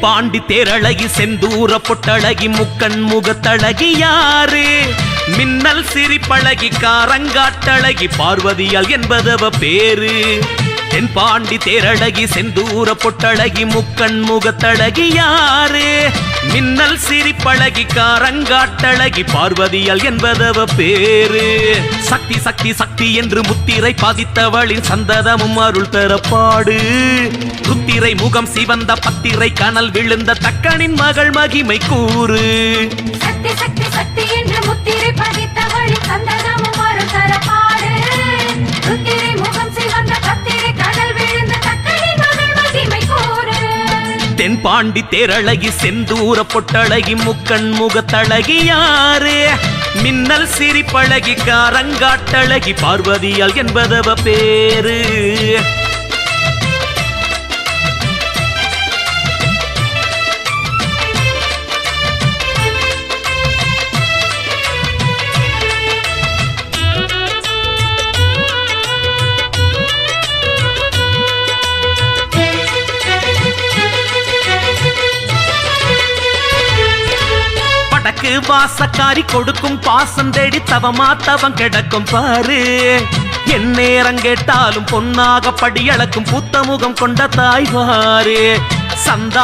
பாண்டி தேரழகி செந்தூர பொட்டழகி முக்கண் முகத்தழகி யாரு? மின்னல் சிரிப்பழகி காரங்காட்டழகி பார்வதியால் என்பதவ பேரு. தென் பாண்டி தேரழகி செந்தூர பொட்டழகி முக்கண் முகத்தழகி யாரு? மின்னல் சிரிப்பழகி காரங்காட்டழகி பார்வதியால் என்பதவ பேரு. சக்தி சக்தி சக்தி என்று முத்திரை பாதித்தவளின் சந்ததமும் அருள் தரப்பாடு ருத்திரை முகம் சிவந்த பத்திரை கனல் விழுந்த தக்கனின் மகள் மகிமை கூறு. பாண்டி தேரழகி செந்தூர பொட்டழகி முக்கண் முகத்தழகி யாரே? மின்னல் சிரிப்பழகி காரங்காட்டழகி பார்வதியால் என்பதவ பேரு. உனக்கு வாசக்காரி கொடுக்கும். பாசம் தேடி தவமா தவம் கிடக்கும். பாரு என் நேரம் கேட்டாலும் பொன்னாக படியளக்கும் புத்த முகம் கொண்ட தாய் பாரு. சந்தா